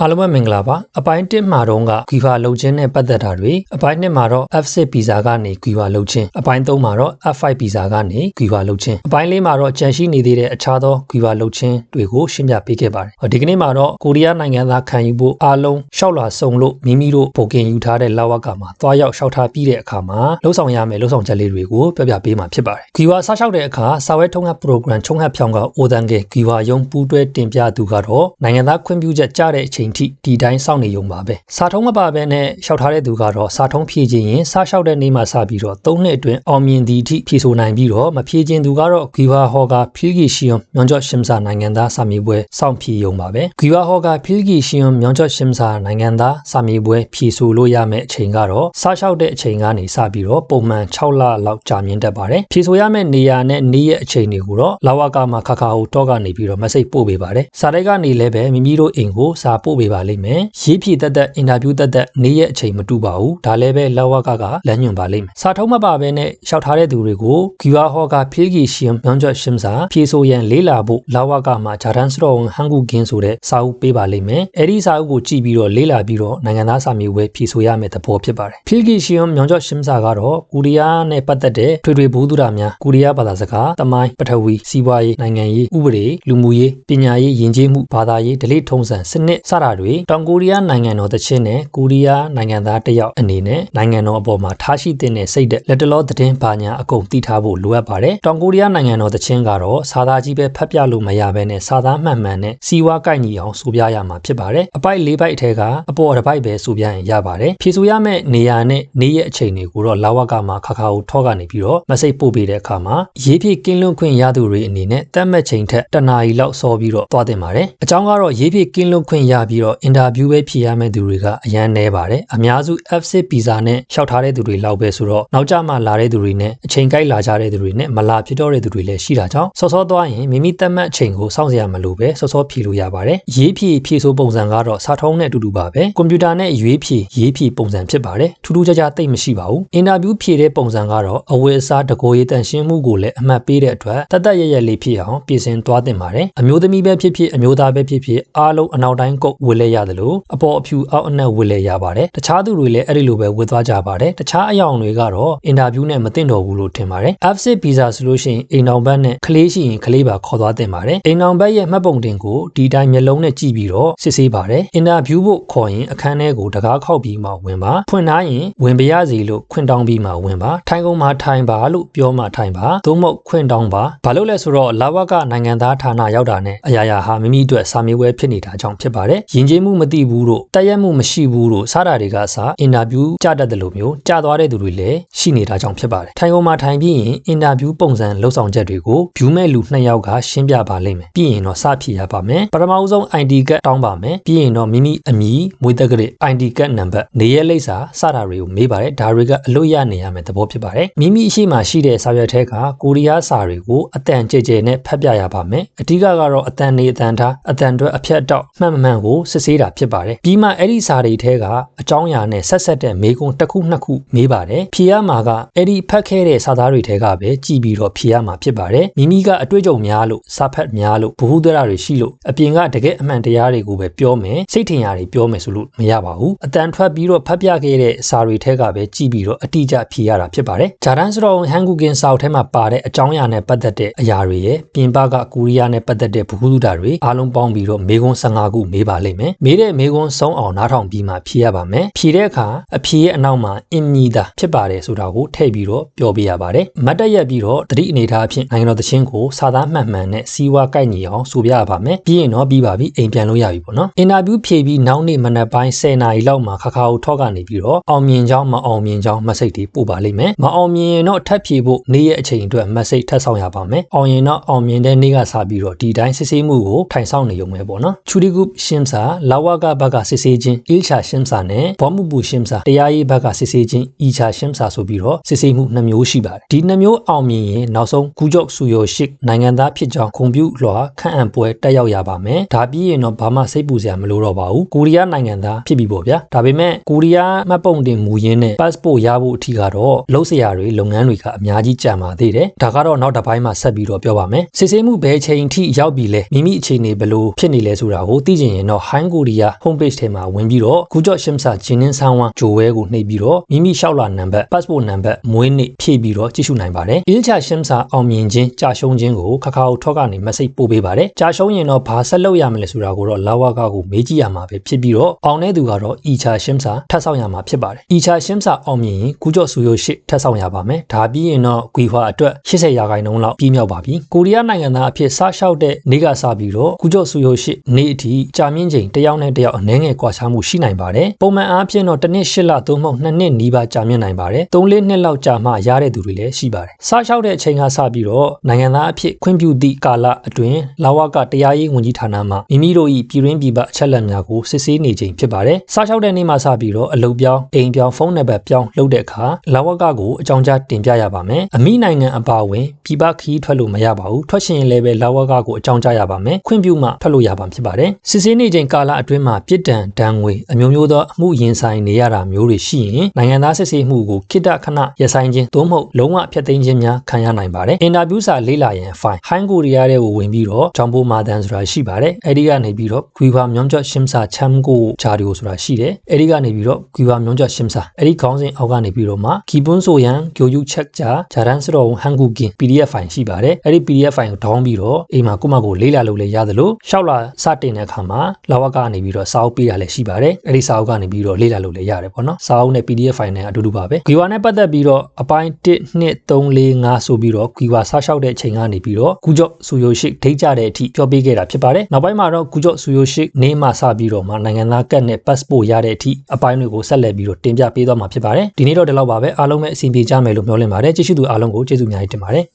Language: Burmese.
အားလုံးပဲမင်္ဂလာပါအပိုင်း1မှာတော့ကဂီဖာလုံချင်းနဲ့ပတ်သက်တာတွေအပိုင်း2မှာတော့ F6 ဗီဇာကနေဂီဖာလုံချင်းအပိုင်း3မှာတော့ F5 ဗီဇာကနေဂီဖာလုံချင်းအပိုင်း4မှာတော့ကြန့်ရှိနေသေးတဲ့အခြားသောဂီဖာလုံချင်းတွေကိုရှင်းပြပေးခဲ့ပါတယ်ဒီကနေ့မှာတော့ကိုရီးယားနိုင်ငံသားခံယူဖို့အားလုံးရှောက်လာစုံလို့မိမိတို့ပိုကင်ယူထားတဲ့လာဝကမှာသွားရောက်ရှောက်ထားပြီးတဲ့အခါမှာလှုပ်ဆောင်ရမယ်လှုပ်ဆောင်ချက်လေးတွေကိုပြောပြပေးမှာဖြစ်ပါတယ်ဂီဖာဆားလျှောက်တဲ့အခါစာဝဲထုံးဟပ် program ချုံဟပ်ဖြောင်းကအိုတန်ကဂီဖာယုံပူးတွဲတင်ပြသူကတော့နိုင်ငံသားခွင့်ပြုချက်ကြားတဲ့အချိန်ထိဒီတိုင်းစောင့်နေုံပါပဲစာထုံးမပါဘဲနဲ့လျှောက်ထားတဲ့သူကတော့စာထုံးဖြည့်ခြင်းရင်စာလျှောက်တဲ့နေ့မှစပြီးတော့၃နှစ်အတွင်းအောင်မြင်သည့်အထိဖြည့်ဆိုနိုင်ပြီးတော့မဖြည့်ခြင်းသူကတော့ဂီဝါဟော်ကဖီလ်ဂီရှီယွန်မြောင်ကျော်ရှမ်စာနိုင်ငံသားစာမေးပွဲစောင့်ဖြည့်ရုံပါပဲဂီဝါဟော်ကဖီလ်ဂီရှီယွန်မြောင်ကျော်ရှမ်စာနိုင်ငံသားစာမေးပွဲဖြည့်ဆိုလို့ရမယ့်အချိန်ကတော့စာလျှောက်တဲ့အချိန်ကနေစပြီးတော့ပုံမှန်6လလောက်ကြာမြင့်တတ်ပါတယ်ဖြည့်ဆိုရမယ့်နေရာနဲ့နေ့ရဲ့အချိန်တွေကိုတော့လာဝကမှာခခဟိုတော့ကနေပြီးတော့ message ပို့ပေးပါတယ်စာတိုက်ကနေလည်းပဲမိမိတို့အိမ်ကိုစာပို့ပေးပါလိမ့်မယ်ရေးဖြည့်တက်တက်အင်တာဗျူးတက်တက်နေ့ရက်အချိန်မတူပါဘူးဒါလည်းပဲလောက်ဝကကလမ်းညွှန်ပါလိမ့်မယ်စာထုံးမပါဘဲနဲ့ရှောက်ထားတဲ့သူတွေကို QR ဟောကဖိဂီရှမ်ပြောင်းချက်ရှမ်စာဖြေဆိုရန်လေးလာဖို့လောက်ဝကမှာဂျာတန်စတော်ဝန်ဟန်ကူကင်းဆိုတဲ့စာအုပ်ပေးပါလိမ့်မယ်အဲ့ဒီစာအုပ်ကိုကြည့်ပြီးတော့လေးလာပြီးတော့နိုင်ငံသားစာမျိုးဝဲဖြေဆိုရမယ့်သဘောဖြစ်ပါတယ်ဖိဂီရှမ်ပြောင်းချက်ရှမ်စာကတော့ကိုရီးယားနဲ့ပတ်သက်တဲ့ထွေထွေဘိုးသူရာများကိုရီးယားဘာသာစကားတမိုင်းပထဝီစီးပွားရေးနိုင်ငံရေးဥပဒေလူမှုရေးပညာရေးယဉ်ကျေးမှုဘာသာရေးဓလေ့ထုံးစံစနစ်စတာတွေတောင်ကိုရီးယားနိုင်ငံတော်တချင်းနဲ့ကိုရီးယားနိုင်ငံသားတယောက်အနေနဲ့နိုင်ငံတော်အပေါ်မှာထားရှိတဲ့စိတ်တဲ့လက်တလောသတင်းပါညာအကုန်သိထားဖို့လိုအပ်ပါတယ်။တောင်ကိုရီးယားနိုင်ငံတော်တချင်းကတော့စာသားကြီးပဲဖတ်ပြလို့မရဘဲနဲ့စာသားမှန်မှန်နဲ့စီဝါကိုက်ညီအောင်ဆိုပြရမှာဖြစ်ပါတယ်။အပိုက်၄ပိုက်အထက်ကအပေါ်တစ်ပိုက်ပဲဆိုပြရင်ရပါတယ်။ဖြေဆိုရမယ့်နေရာနဲ့နေ့ရက်အချိန်တွေကိုတော့လာဝကမှာခါခါကိုထောကနေပြီးတော့မစိတ်ပို့ပေးတဲ့အခါမှာရေးဖြည့်ကင်းလွန်းခွင့်ရသူတွေအနေနဲ့တတ်မှတ်ချိန်ထက်တနာရီလောက်စောပြီးတော့သွားတင်ပါတယ်။အကြောင်းကတော့ရေးဖြည့်ကင်းလွန်းခွင့်ရပြီးတော့အင်တာဗျူးပဲဖြေရမယ့်သူတွေကအရန်နေပါတယ်။အများစု F6 ဗီဇာနဲ့လျှောက်ထားတဲ့သူတွေလောက်ပဲဆိုတော့နောက်ကျမှလာတဲ့သူတွေနဲ့အချိန်ကိုက်လာကြတဲ့သူတွေနဲ့မလာဖြစ်တော့တဲ့သူတွေလည်းရှိတာကြောင့်စောစောသွားရင်မိမိတက်မှတ်အချိန်ကိုစောင့်စရာမလိုပဲစောစောဖြေလို့ရပါတယ်။ရေးဖြည့်ဖြည့်ဆိုပုံစံကတော့စာထုံးနဲ့အတူတူပါပဲ။ကွန်ပျူတာနဲ့ရွေးဖြည့်ရေးဖြည့်ပုံစံဖြစ်ပါတယ်။ထူးထူးခြားခြားသိပ်မရှိပါဘူး။အင်တာဗျူးဖြည့်တဲ့ပုံစံကတော့အဝယ်အစားတကိုယ်ရေးတန်ရှင်းမှုကိုလည်းအမှတ်ပေးတဲ့အတွက်တတ်တရရလေးဖြစ်အောင်ပြင်ဆင်သွားတင်ပါတယ်။အမျိုးသမီးပဲဖြစ်ဖြစ်အမျိုးသားပဲဖြစ်ဖြစ်အားလုံးအနောက်တိုင်းကုတ်ဝယ်လဲရတယ်လို့အပေါ်အဖြူအောက်အနက်ဝယ်လဲရပါတယ်။တခြားသူတွေလည်းအဲ့ဒီလိုပဲဝယ်သွားကြပါတယ်။တခြားအယောင်တွေကတော့အင်တာဗျူးနဲ့မတင်တော်ဘူးလို့ထင်ပါတယ်။ F6 ဗီဇာဆိုလို့ရှိရင်အိမ်တော်ဘက်နဲ့ကလေးရှိရင်ကလေးပါခေါ်သွားတင်ပါတယ်။အိမ်တော်ဘက်ရဲ့မှတ်ပုံတင်ကိုဒီတိုင်းမျက်လုံးနဲ့ကြည့်ပြီးတော့စစ်ဆေးပါတယ်။အင်တာဗျူးဖို့ခေါ်ရင်အခန်းထဲကိုတကားခောက်ပြီးမှဝင်ပါ။ဖွင့်ထားရင်ဝင်ပြရစီလို့ခွင့်တောင်းပြီးမှဝင်ပါ။ထိုင်ကုန်မှာထိုင်ပါလို့ပြောမှထိုင်ပါ။သို့မဟုတ်ခွင့်တောင်းပါ။ဘာလို့လဲဆိုတော့လာဝကနိုင်ငံသားဌာနရောက်တာနဲ့အရာရာဟာမိမိအတွက်စာမေးပွဲဖြစ်နေတာကြောင့်ဖြစ်ပါတယ်။ယဉ်ကျေးမှုမသိဘူးတို့တရက်မှုမရှိဘူးတို့စတာတွေကစအင်တာဗျူးကြတတ်တယ်လို့မျိုးကြာသွားတဲ့သူတွေလည်းရှိနေတာကြောင့်ဖြစ်ပါတယ်။ထိုင်ကုန်မှာထိုင်ပြီးရင်အင်တာဗျူးပုံစံလှုပ်ဆောင်ချက်တွေကိုဗျူးမဲ့လူနှစ်ယောက်ကရှင်းပြပါလိမ့်မယ်။ပြီးရင်တော့စဖြေရပါမယ်။ပထမဦးဆုံး ID ကတ်တောင်းပါမယ်။ပြီးရင်တော့မိမိအမည်မွေးတက္ကရာ ID ကတ်နံပါတ်နေရက်လိပ်စာစတာတွေကိုမေးပါတယ်။ဒါတွေကအလို့ရနေရမယ်သဘောဖြစ်ပါတယ်။မိမိအရှိမှရှိတဲ့စာရွက်ထဲကကိုရီးယားစာတွေကိုအတန်ကြဲကြဲနဲ့ဖတ်ပြရပါမယ်။အဓိကကတော့အတန်နေအတန်ထားအတန်အတွက်အဖြတ်တောက်မှန်မှန်ကိုစစ်ဆေးတာဖြစ်ပါတယ်။ပြီးမှအဲ့ဒီစာတွေထဲကအကြောင်းအရာနဲ့ဆက်ဆက်တဲ့မေးခွန်းတစ်ခုနှစ်ခုမေးပါတယ်။ဖြေရမှာကအဲ့ဒီဖတ်ခဲ့တဲ့စာသားတွေထဲကပဲကြည်ပြီးတော့ဖြေရမှာဖြစ်ပါတယ်။မိမိကအတွေ့အကြုံများလို့စာဖတ်များလို့ဘ ഹു ဒရတွေရှိလို့အပြင်ကတကယ်အမှန်တရားတွေကိုပဲပြောမယ်စိတ်ထင်ရာတွေပြောမယ်ဆိုလို့မရပါဘူး။အတန်ထွက်ပြီးတော့ဖတ်ပြခဲ့တဲ့စာတွေထဲကပဲကြည်ပြီးတော့အတိအကျဖြေရတာဖြစ်ပါတယ်။ဂျာဒန်စတော်ဟန်ဂူကင်စာအုပ်ထဲမှာပါတဲ့အကြောင်းအရာနဲ့ပတ်သက်တဲ့အရာတွေရဲ့ပြင်ပကကိုရီးယားနဲ့ပတ်သက်တဲ့ဘ ഹു ဒရတွေအားလုံးပေါင်းပြီးတော့မေကွန်း15ခုမေးပါလိမ့်မယ်။မေးတဲ့မေကွန်းဆုံးအောင်နားထောင်ပြီးမှဖြေရပါမယ်။ဖြေတဲ့အခါအဖြေရဲ့အနောက်မှာအင်မီတာဖြစ်ပါတယ်ဆိုတာကိုထည့်ပြီးတော့ပြောပြရပါတယ်။မတ်တက်ရက်ပြီးတော့တတိအနေထားအဖြစ်နိုင်ငံတော်သချင်းကိုစာသားမှန်မှန်နဲ့စီးဝါကိုက်ညီအောင်ဆိုပြရပါမယ်။ပြီးရင်တော့ပြီးပါပြီအိမ်ပြန်လို့ရပြီပေါ့နော်။အင်တာဗျူးဖြေပြီးနောက်နေ့မနက်ပိုင်း10နာရီလောက်မှာခါခါကိုထောက်ကနေပြီးတော့အောင်မြင်ကြောင်းမအောင်မြင်ကြောင်းမစိတ်တွေပို့ပါလိမ့်မယ်။မအောင်မြင်ရင်တော့ထပ်ဖြေဖို့နေ့ရဲ့အချိန်အတွက်မစိတ်ထပ်ဆောင်ရပါမယ်။အောင်ရင်တော့အောင်မြင်တဲ့နေ့ကစပြီးတော့ဒီတိုင်းစစ်ဆေးမှုကိုထိုင်ဆောင်နေုံပဲပေါ့နော်။ချူရီဂုရှင်းစာလာဝကဘက်ကစစ်ဆေးခြင်းအီချာရှင်းစာနဲ့ဘောမှုပူရှင်းစာတရားရေးဘက်ကစစ်ဆေးခြင်းအီချာရှင်းစာဆိုပြီးတော့စစ်ဆေးမှုနှမျိုးရှိပါတယ်။ဒီနှမျိုးအောင်မြင်ရင်နောက်ဆုံးကူဂျော့ဆူယိုရှစ်နိုင်ငံသားဖြစ်ကြောင်းဂုဏ်ပြုလွှာခန့်အပ်ပွဲတက်ရောက်ရပါမယ်။ဒါပြီးရင်တော့ဘာမှစိတ်ပူစရာမလိုတော့ပါဘူး။ကိုရီးယားနိုင်ငံသားဖြစ်ပြီပေါ့ဗျာ။ဒါပေမဲ့ကိုရီးယားမှတ်ပုံတင်မူရင်းနဲ့ passport ရဖို့အထိကတော့လုံးစရာတွေလုပ်ငန်းတွေကအများကြီးကြံပါသေးတယ်။ဒါကတော့နောက်တစ်ပိုင်းမှာဆက်ပြီးတော့ပြောပါမယ်။စစ်ဆေးမှုဘယ်ချိန်ထိရောက်ပြီလဲမိမိအခြေအနေဘယ်လိုဖြစ်နေလဲဆိုတာကိုသိချင်ရင်တော့ဟိုင်းကိုရီးယား homepage ထဲမှာဝင်ပြီးတော့ကူကြော့ရှမ်ဆာဂျင်းနင်းဆန်းဝမ်ဂျိုဝဲကိုနှိပ်ပြီးတော့မိမိလျှောက်လာနံပါတ် passport နံပါတ်မွေးနေ့ဖြည့်ပြီးတော့ကြည့်ရှုနိုင်ပါတယ်အင်းချာရှမ်ဆာအောင်မြင်ခြင်းကြာရှုံးခြင်းကိုခခါအိုထော့ကနေ message ပို့ပေးပါတယ်ကြာရှုံးရင်တော့ဘာဆက်လုပ်ရမလဲဆိုတာကိုတော့လာဝကကိုမေးကြည့်ရမှာပဲဖြစ်ပြီးတော့အောင်တဲ့သူကတော့အီချာရှမ်ဆာထပ်ဆောင်ရမှာဖြစ်ပါတယ်အီချာရှမ်ဆာအောင်မြင်ရင်ကူကြော့ဆူယိုရှစ်ထပ်ဆောင်ရပါမယ်ဒါပြီးရင်တော့ဂွီဟွာအတွက်80ရာခိုင်နှုန်းလောက်ပြီးမြောက်ပါပြီကိုရီးယားနိုင်ငံသားအဖြစ်စလျှောက်တဲ့နေ့ကစပြီးတော့ကူကြော့ဆူယိုရှစ်နေ့အထိကြာမြင့်ချိန်တစ်ယောက်နဲ့တစ်ယောက်အနည်းငယ်ကွာခြားမှုရှိနိုင်ပါတယ်ပုံမှန်အားဖြင့်တော့တစ်နှစ်၈လသို့မဟုတ်နှစ်နှစ်နီးပါးကြာမြင့်နိုင်ပါတယ်၃၄နှစ်လောက်ကြာမှရတဲ့သူတွေလည်းရှိပါတယ်စလျှောက်တဲ့အချိန်ကစပြီးတော့နိုင်ငံသားအဖြစ်ခွင့်ပြုသည့်ကာလအတွင်းလာဝကတရားရေးဝန်ကြီးဌာနမှမိမိတို့၏ပြည်ရင်းပြည်ပအချက်အလက်များကိုစစ်ဆေးနေခြင်းဖြစ်ပါတယ်စလျှောက်တဲ့နေ့မှစပြီးတော့အလုပ်ပြောင်းအိမ်ပြောင်းဖုန်းနံပါတ်ပြောင်းလုပ်တဲ့အခါလာဝကကိုအကြောင်းကြားတင်ပြရပါမယ်အမိနိုင်ငံအပါအဝင်ပြည်ပခရီးထွက်လို့မရပါဘူးထွက်ရှင်ရင်လည်းပဲလာဝကကိုအကြောင်းကြားရပါမယ်ခွင့်ပြုမှထွက်လို့ရပါမှာဖြစ်ပါတယ်စစ်ဆေးနေခြင်းကာလအတွင်းမှာပြစ်ဒဏ်ဒဏ်ငွေအမျိုးမျိုးသောအမှုရင်ဆိုင်နေရတာမျိုးတွေရှိရင်နိုင်ငံသားစစ်ဆေးမှုကိုခိတခဏရဆိုင်ခြင်းသို့မဟုတ်လုံးဝဖျက်သိမ်းခြင်းများခံရနိုင်ပါတယ်အင်တာဗျူးစာလေးလာရင်ဖိုင်ဟိုင်းကိုရီးယားတဲ့ကိုဝင်ပြီးတော့ဂျောင်ဘိုမာတန်ဆိုတာရှိပါတယ်အဲဒီကနေပြီးတော့ဂွီဘာမြောင်းကျော့ရှင်းစာချမ်ကိုဂျာဒီကိုဆိုတာရှိတယ်အဲဒီကနေပြီးတော့ဂွီဘာမြောင်းကျော့ရှင်းစာအဲဒီခေါင်းစဉ်အောက်ကနေပြီးတော့မှကီပွန်းဆိုရန်ဂိုယူချက်ဂျာဂျာရန်စရောဟန်ကူကင် PDF ဖိုင်ရှိပါတယ်အဲဒီ PDF ဖိုင်ကိုဒေါင်းပြီးတော့အိမ်မှာကိုမကိုလေးလာလို့လည်းရသလိုရှောက်လာစတင်တဲ့အခါမှာလာဝကနေပြီးတော့စာအုပ်ပေးတာလည်းရှိပါတယ်အဲဒီစာအုပ်ကနေပြီးတော့လေးလာလို့လည်းရတယ်ပေါ့နော်စာအုပ်နဲ့ PDF ဖိုင်နဲ့အတူတူပါပဲဂွီဝါနဲ့ပတ်သက်ပြီးတော့အပိုင်း1 2 3 4 5ဆိုပြီးတော့ဂွီဝါဆားလျှောက်တဲ့အချိန်ကနေပြီးတော့ကုကြော့ဆူယိုရှိဒိတ်ကြတဲ့အထိပြောပေးခဲ့တာဖြစ်ပါတယ်နောက်ပိုင်းမှာတော့ကုကြော့ဆူယိုရှိနေမှစပြီးတော့မှနိုင်ငံသားကတ်နဲ့ passport ရတဲ့အထိအပိုင်းတွေကိုဆက်လက်ပြီးတော့တင်ပြပေးသွားမှာဖြစ်ပါတယ်ဒီနေ့တော့ဒီလောက်ပါပဲအားလုံးပဲအဆင်ပြေကြမယ်လို့မျှော်လင့်ပါတယ်ကြည့်ရှုသူအားလုံးကိုကျေးဇူးအများကြီးတင်ပါတယ်